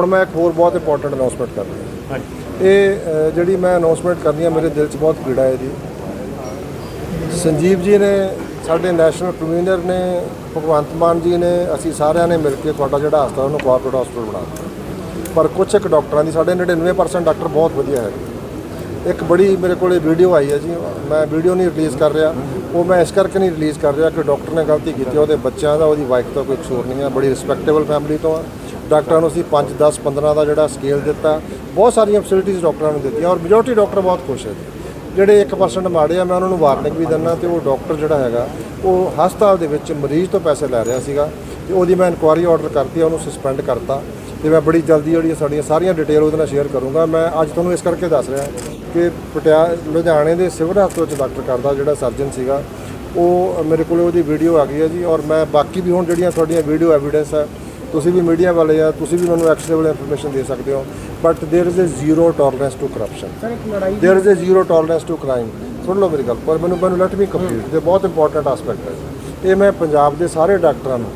ਹੁਣ ਮੈਂ ਇੱਕ ਹੋਰ ਬਹੁਤ ਇੰਪੋਰਟੈਂਟ ਅਨਾਉਂਸਮੈਂਟ ਕਰ ਰਿਹਾ। ਇਹ ਅ, ਜਿਹੜੀ ਮੈਂ ਅਨਾਉਂਸਮੈਂਟ ਕਰਨੀ ਹੈ ਮੇਰੇ ਦਿਲ 'ਚ ਬਹੁਤ ਪੀੜਾ ਹੈ ਜੀ। ਸੰਜੀਵ ਜੀ ਨੇ ਸਾਡੇ ਨੈਸ਼ਨਲ ਕਨਵੀਨਰ ਨੇ ਭਗਵੰਤ ਮਾਨ ਜੀ ਨੇ ਅਸੀਂ ਸਾਰਿਆਂ ਨੇ ਮਿਲ ਕੇ ਤੁਹਾਡਾ ਜਿਹੜਾ ਹਸਪਤਾਲ ਉਹਨੂੰ ਕੋਆਪਰੇਟ ਹਸਪਤਾਲ ਬਣਾ ਦਿੱਤਾ। ਪਰ ਕੁਝ ਇੱਕ ਡਾਕਟਰਾਂ ਦੀ ਸਾਡੇ 99% ਡਾਕਟਰ ਬਹੁਤ ਵਧੀਆ ਹੈ। ਇੱਕ ਬੜੀ ਮੇਰੇ ਕੋਲੇ ਵੀਡੀਓ ਆਈ ਹੈ ਜੀ ਮੈਂ ਵੀਡੀਓ ਨਹੀਂ ਰਿਲੀਜ਼ ਕਰ ਰਿਹਾ। ਉਹ ਮੈਂ ਇਸ ਕਰਕੇ ਨਹੀਂ ਰਿਲੀਜ਼ ਕਰ ਰਿਹਾ ਕਿ ਡਾਕਟਰ ਨੇ ਗਲਤੀ ਕੀਤੀ ਹੈ, ਉਹਦੇ ਬੱਚਿਆਂ ਦਾ ਉਹਦੀ ਵਾਈਫ ਦਾ ਕੋਈ ਕਸੂਰ ਨਹੀਂ ਹੈ। ਬੜੀ ਰਿਸਪੈਕਟੇਬਲ ਫੈਮਿਲੀ ਤੋਂ ਆ। ਡਾਕਟਰਾਂ ਨੂੰ ਅਸੀਂ 5 10 15 ਦਾ ਜਿਹੜਾ ਸਕੇਲ ਦਿੱਤਾ। ਬਹੁਤ ਸਾਰੀਆਂ ਫੈਸਿਲਿਟੀਜ਼ ਡਾਕਟਰਾਂ ਨੂੰ ਦਿੱਤੀਆਂ ਔਰ ਮੈਜੋਰਟੀ ਡਾਕਟਰ ਬਹੁਤ ਖੁਸ਼ ਹੈ ਜੀ। ਜਿਹੜੇ 1% ਮਾੜੇ ਆ, ਮੈਂ ਉਹਨਾਂ ਨੂੰ ਵਾਰਨਿੰਗ ਵੀ ਦਿੰਦਾ ਤੇ ਉਹ ਡਾਕਟਰ ਜਿਹੜਾ ਹੈਗਾ, ਉਹ ਹਸਪਤਾਲ ਦੇ ਵਿੱਚ ਮਰੀਜ਼ ਤੋਂ ਪੈਸੇ ਲੈ ਰਿਹਾ ਸੀਗਾ ਤੇ ਉਹਦੀ ਮੈਂ ਇਨਕੁਆਰੀ ਆਰਡਰ ਕਰਤੀ, ਉਹਨੂੰ ਸਸਪੈਂਡ ਕਰਤਾ ਤੇ ਮੈਂ ਬੜੀ ਜਲਦੀ ਜਿਹੜੀਆਂ ਸਾਡੀਆਂ ਸਾਰੀਆਂ ਡਿਟੇਲ ਉਹਦੇ ਨਾਲ ਸ਼ੇਅਰ ਕਰੂੰਗਾ। ਮੈਂ ਅੱਜ ਤੁਹਾਨੂੰ ਇਸ ਕਰਕੇ ਦੱਸ ਰਿਹਾ ਕਿ ਪਟਿਆਲਾ ਲੁਧਿਆਣੇ ਦੇ ਸਿਵਲ ਹਸਪਤਾਲ ਵਿੱਚ ਡਾਕਟਰ ਕਰਦਾ ਜਿਹੜਾ ਸਰਜਨ ਸੀਗਾ, ਉਹ ਮੇਰੇ ਕੋਲ ਉਹਦੀ ਵੀਡੀਓ ਆ ਗਈ ਹੈ ਜੀ ਔਰ ਮੈਂ ਬਾਕੀ ਵੀ ਹੁਣ ਜਿਹੜੀਆਂ ਤੁਹਾਡੀਆਂ ਵੀਡੀਓ ਐਵੀਡੈਂਸ ਹੈ ਤੁਸੀਂ ਵੀ ਮੀਡੀਆ ਵਾਲੇ ਆ ਤੁਸੀਂ ਵੀ ਮੈਨੂੰ ਐਕਸੇਬਲ ਇਨਫੋਰਮੇਸ਼ਨ ਦੇ ਸਕਦੇ ਹੋ but there is a zero tolerance to corruption sir ਇੱਕ ਲੜਾਈ there is a zero tolerance to crime ਸੁਣ ਲਓ ਮੇਰੀ ਗੱਲ ਪਰ ਮੈਨੂੰ ਮੈਨੂੰ ਲੈਟ ਮੀ ਕੰਪਲੀਟ ਤੇ ਬਹੁਤ ਇੰਪੋਰਟੈਂਟ ਐਸਪੈਕਟ ਹੈ ਇਹ ਮੈਂ ਪੰਜਾਬ ਦੇ ਸਾਰੇ ਡਾਕਟਰਾਂ ਨੂੰ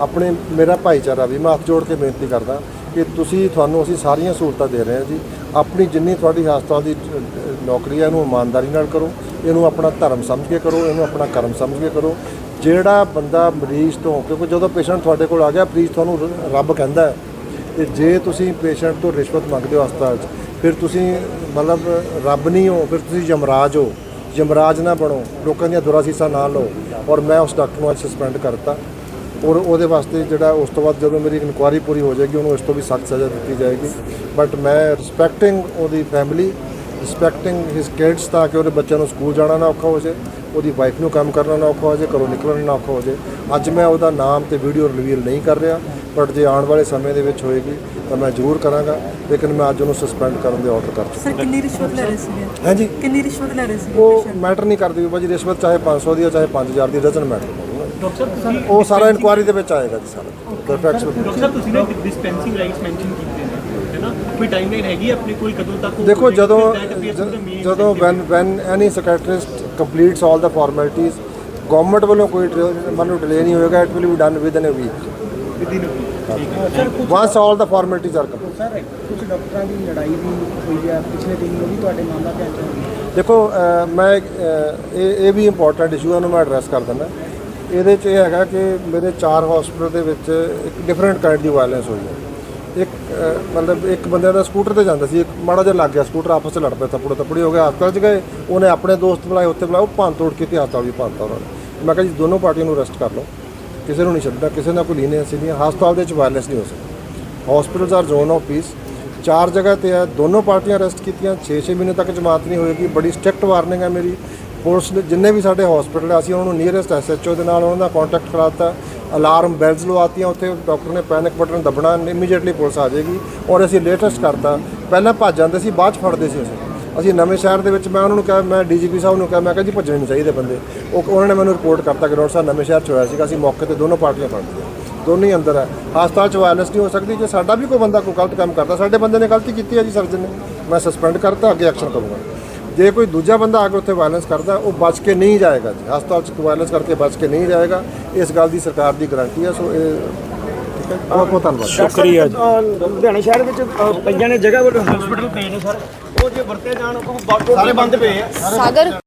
ਆਪਣੇ ਮੇਰਾ ਭਾਈਚਾਰਾ ਵੀ ਮੈਂ ਹੱਥ ਜੋੜ ਕੇ ਬੇਨਤੀ ਕਰਦਾ ਕਿ ਤੁਸੀਂ ਤੁਹਾਨੂੰ ਅਸੀਂ ਸਾਰੀਆਂ ਸਹੂਲਤਾਂ ਦੇ ਰਹੇ ਹਾਂ ਜੀ ਆਪਣੀ ਜਿੰਨੀ ਤੁਹਾਡੀ ਹਸਪਤਾਲ ਦੀ ਨੌਕਰੀ ਹੈ, ਇਹਨੂੰ ਇਮਾਨਦਾਰੀ ਨਾਲ ਕਰੋ। ਇਹਨੂੰ ਆਪਣਾ ਧਰਮ ਸਮਝ ਕੇ ਕਰੋ, ਇਹਨੂੰ ਆਪਣਾ ਕਰਮ ਸਮਝ ਕੇ ਕਰੋ। ਜਿਹੜਾ ਬੰਦਾ ਮਰੀਜ਼ ਤੋਂ, ਕਿਉਂਕਿ ਜਦੋਂ ਪੇਸ਼ੈਂਟ ਤੁਹਾਡੇ ਕੋਲ ਆ ਗਿਆ, ਮਰੀਜ਼ ਤੁਹਾਨੂੰ ਰੱਬ ਕਹਿੰਦਾ ਹੈ ਤੇ ਜੇ ਤੁਸੀਂ ਪੇਸ਼ੈਂਟ ਤੋਂ ਰਿਸ਼ਵਤ ਮੰਗਦੇ ਹੋ ਹਸਪਤਾਲ 'ਚ, ਫਿਰ ਤੁਸੀਂ ਮਤਲਬ ਰੱਬ ਨਹੀਂ ਹੋ, ਫਿਰ ਤੁਸੀਂ ਯਮਰਾਜ ਹੋ। ਜਮਰਾਜ ਨਾ ਬਣੋ, ਲੋਕਾਂ ਦੀਆਂ ਦੁਰਾਸੀਸਾਂ ਨਾ ਲਓ। ਔਰ ਮੈਂ ਉਸ ਡਾਕਟਰ ਨੂੰ ਅੱਜ ਸਸਪੈਂਡ ਕਰਤਾ। ਔਰ ਉਹਦੇ ਵਾਸਤੇ ਜਿਹੜਾ ਉਸ ਤੋਂ ਬਾਅਦ ਜਦੋਂ ਮੇਰੀ ਇਨਕੁਆਰੀ ਪੂਰੀ ਹੋ ਜਾਏਗੀ ਉਹਨੂੰ ਇਸ ਤੋਂ ਵੀ ਸਖਤ ਸਜ਼ਾ ਦਿੱਤੀ ਜਾਏਗੀ। ਬਟ ਮੈਂ ਰਿਸਪੈਕਟਿੰਗ ਉਹਦੀ ਫੈਮਿਲੀ ਰਿਸਪੈਕਟਿੰਗ ਹਿਸ ਕਿਡਸ ਤਾਂ ਕਿ ਉਹਦੇ ਬੱਚਿਆਂ ਨੂੰ ਸਕੂਲ ਜਾਣਾ ਨਾ ਔਖਾ ਹੋ ਜਾਏ ਉਹਦੀ ਵਾਈਫ ਨੂੰ ਕੰਮ ਕਰਨਾ ਨਾ ਔਖਾ ਹੋ ਜਾਏ ਘਰੋਂ ਨਿਕਲਣਾ ਨਾ ਔਖਾ ਹੋ ਜਾਏ। ਅੱਜ ਮੈਂ ਉਹਦਾ ਨਾਮ ਤੇ ਵੀਡੀਓ ਰਿਵੀਲ ਨਹੀਂ ਕਰ ਰਿਹਾ ਬਟ ਜੇ ਆਉਣ ਵਾਲੇ ਸਮੇਂ ਦੇ ਵਿੱਚ ਹੋਏਗੀ ਤਾਂ ਮੈਂ ਜ਼ਰੂਰ ਕਰਾਂਗਾ ਲੇਕਿਨ ਮੈਂ ਅੱਜ ਉਹਨੂੰ ਸਸਪੈਂਡ ਕਰਨ ਦੇ ਆਰਡਰ ਕਰ ਚੁੱਕਾ। ਸਰ ਕਿੰਨੀ ਰਿਸ਼ਵਤ ਲੈ ਰਹੇ ਸੀਗੇ? ਹਾਂਜੀ। ਕਿੰਨੀ ਰਿਸ਼ਵਤ ਲੈ ਰਹੇ ਸੀ ਉਹ ਮੈਟਰ ਨਹੀਂ ਕਰਦੀ ਭਾਜੀ ਰਿਸ਼ਵਤ ਚਾਹੇ 500 ਦੀ ਹੈ ਚਾਹੇ 5000 ਦੀ ਡਜ਼ਨ ਮੈਟਰ ਡਾਕਟਰ ਸਾਹਿਬ ਤੁਸੀਂ ਉਹ ਸਾਰਾ ਇਨਕੁਆਰੀ ਦੇ ਵਿੱਚ ਆਏਗਾ ਜੀ ਸਾਰਾ। ਡਾਕਟਰ ਸਾਹਿਬ ਤੁਸੀਂ ਨੇ ਡਿਸਪੈਂਸਿੰਗ ਰਾਈਟਸ ਮੈਂਸ਼ਨ ਕੀਤੇ ਨੇ ਹੈ ਨਾ? ਕੋਈ ਟਾਈਮਲਾਈਨ ਹੈਗੀ ਹੈ ਆਪਣੇ ਕੋਲ ਕਦੋਂ ਤੱਕ ਉਹ ਦੇਖੋ project ਜਦੋਂ ਜਦੋਂ when when any sectorist completes all the formalities government ਵੱਲੋਂ ਕੋਈ ਮਨੂੰ ਡਿਲੇ ਨਹੀਂ ਹੋਏਗਾ it will be done within a week within a week। Sir once all the formalities are complete sir ਕੁਝ ਡਾਕਟਰਾਂ ਦੀ ਲੜਾਈ ਵੀ ਹੋਈ ਹੈ ਪਿਛਲੇ ਦਿਨ ਉਹ ਵੀ ਤੁਹਾਡੇ ਮਾਮਲਾ ਧਿਆਨ ਚ ਆਇਆ ਦੇਖੋ ਅਹ, ਮੈਂ ਅਹ, ਇਹ ਇਹ ਵੀ ਇੰਪੋਰਟੈਂਟ ਇਸ਼ੂ ਹੈ ਉਹਨੂੰ ਮੈਂ ਐਡਰੈਸ ਕਰ ਦਿੰਦਾ। ਇਹਦੇ 'ਚ ਇਹ ਹੈਗਾ ਕਿ ਮੇਰੇ ਚਾਰ ਹਸਪੀਟਲ ਦੇ ਵਿੱਚ ਇੱਕ ਡਿਫਰੈਂਟ ਕਾਈਂਡ ਦੀ ਵਾਇਲੈਂਸ ਹੋਈ ਹੈ। ਇੱਕ ਅਹ, ਮਤਲਬ ਇੱਕ ਬੰਦੇ ਦਾ ਸਕੂਟਰ ਤੇ ਜਾਂਦਾ ਸੀ ਇੱਕ ਮਾੜਾ ਜਿਹਾ ਲੱਗ ਗਿਆ ਸਕੂਟਰ ਆਪਸ 'ਚ ਲੜ ਪਿਆ ਥੱਪੜੋ ਥੱਪੜੀ ਹੋ ਗਿਆ ਹਸਪਤਾਲ 'ਚ ਗਏ ਉਹਨੇ ਆਪਣੇ ਦੋਸਤ ਬੁਲਾਏ ਉੱਥੇ ਬੁਲਾਏ ਉਹ ਭੰਨ ਤੋੜ ਕੀਤੀ ਹਸਪਤਾਲ ਵੀ ਭੰਨਤਾ ਉਹਨਾਂ ਨੇ। ਮੈਂ ਕਿਹਾ ਜੀ ਦੋਨੋਂ ਪਾਰਟੀਆਂ ਨੂੰ ਅਰੈਸਟ ਕਰ ਲਓ ਕਿਸੇ ਨੂੰ ਨਹੀਂ ਛੱਡਣਾ ਕਿਸੇ ਨਾਲ ਕੋਈ ਲੀਨੀਅੰਸੀ ਨਹੀਂ ਹੈ। ਹਸਪਤਾਲ ਦੇ ਵਿੱਚ ਵਾਇਲੈਂਸ ਨਹੀਂ ਹੋ ਸਕਦੀ। Hospitals are zone of peace ਚਾਰ ਜਗ੍ਹਾ ਤੇ ਹੈ ਦੋਨੋਂ ਪਾਰਟੀਆਂ ਅਰੈਸਟ ਕੀਤੀਆਂ 6-6 ਮਹੀਨੇ ਤੱਕ ਜਮਾਤ ਨਹੀਂ ਹੋਏਗੀ ਬੜੀ ਸਟ੍ਰਿਕਟ ਵਾਰਨਿੰਗ ਹੈ ਮੇਰੀ। ਪੁਲਿਸ ਨੇ ਜਿੰਨੇ ਵੀ ਸਾਡੇ ਹਸਪੀਟਲ ਹੈ ਅਸੀਂ ਉਹਨਾਂ ਨੂੰ ਨੀਅਰੈਸਟ ਐਸਐਚਓ ਦੇ ਨਾਲ ਉਹਨਾਂ ਦਾ ਕੰਟੈਕਟ ਕਰਾਤਾ ਅਲਾਰਮ ਬੈਲਸ ਲਵਾਤੀਆਂ, ਉੱਥੇ ਡਾਕਟਰ ਨੇ ਪੈਨਿਕ ਬਟਨ ਦਬਣਾ ਇਮੀਡੀਏਟਲੀ ਪੁਲਿਸ ਆ ਜਾਏਗੀ ਔਰ ਅਸੀਂ ਲੇਟੈਸਟ ਕਰਤਾ। ਪਹਿਲਾਂ ਭੱਜ ਜਾਂਦੇ ਸੀ, ਬਾਅਦ ਚ ਫੜਦੇ ਸੀ ਅਸੀਂ। ਅਸੀਂ ਨਵੇਂ ਸ਼ਹਿਰ ਦੇ ਵਿੱਚ ਮੈਂ ਉਹਨਾਂ ਨੂੰ ਕਿਹਾ, ਮੈਂ ਡੀਜੀਪੀ ਸਾਹਿਬ ਨੂੰ ਕਿਹਾ, ਮੈਂ ਕਿਹਾ ਜੀ ਭੱਜਣੇ ਨਹੀਂ ਚਾਹੀਦੇ ਬੰਦੇ। ਉਹ ਉਹਨਾਂ ਨੇ ਮੈਨੂੰ ਰਿਪੋਰਟ ਕਰਤਾ ਕਿ ਡਾਕਟਰ ਸਾਹਿਬ ਨਵੇਂ ਸ਼ਹਿਰ ਚ ਹੋਇਆ ਸੀਗਾ, ਅਸੀਂ ਮੌਕੇ ਤੇ ਦੋਨੋਂ ਪਾਰਟੀਆਂ ਫੜ ਲਈਆਂ। ਦੋਨੇ ਹੀ ਅੰਦਰ ਹੈ ਹਸਪਤਾਲ ਚ ਵਾਇਲੈਂਸ ਨਹੀਂ ਹੋ ਸਕਦੀ, ਜੇ ਸਾਡਾ ਵੀ ਕੋਈ ਬੰਦਾ ਕੋਈ ਗਲਤ ਕੰਮ ਕਰਦਾ, ਸਾਡੇ ਬੰਦੇ ਨੇ ਗਲਤੀ ਕੀਤੀ ਹੈ ਜੀ ਸਰਜਨ ਨੇ। ਮੈਂ ਸਸਪੈਂਡ ਕਰਤਾ, ਅੱਗੇ ਐਕਸ਼ਨ ਕਰੂੰਗਾ। ਜੇ ਕੋਈ ਦੂਜਾ ਬੰਦਾ ਆ ਕੇ ਉੱਥੇ ਵਾਇਲੈਂਸ ਕਰਦਾ ਉਹ ਬਚ ਕੇ ਨਹੀਂ ਜਾਏਗਾ ਜੀ। ਹਸਪਤਾਲ ਚ ਵਾਇਲੈਂਸ ਕਰਕੇ ਬਚ ਕੇ ਨਹੀਂ ਜਾਏਗਾ। ਇਸ ਗੱਲ ਦੀ ਸਰਕਾਰ ਦੀ ਗਾਰੰਟੀ ਹੈ ਸੋ ਇਹ ਠੀਕ ਹੈ। ਬਹੁਤ ਬਹੁਤ ਧੰਨਵਾਦ। ਸ਼ੁਕਰੀਆ ਜੀ। ਲੁਧਿਆਣਾ ਸ਼ਹਿਰ ਵਿੱਚ ਕਈਆਂ ਨੇ ਜਗ੍ਹਾ ਹਸਪੀਟਲ ਪਏ ਨੇ ਸਰ। ਉਹ ਜੇ ਵਰਤੇ ਜਾਣ ਉਹ ਸਾਰੇ ਬੰਦ ਪਏ ਆ। ਸਾਗਰ।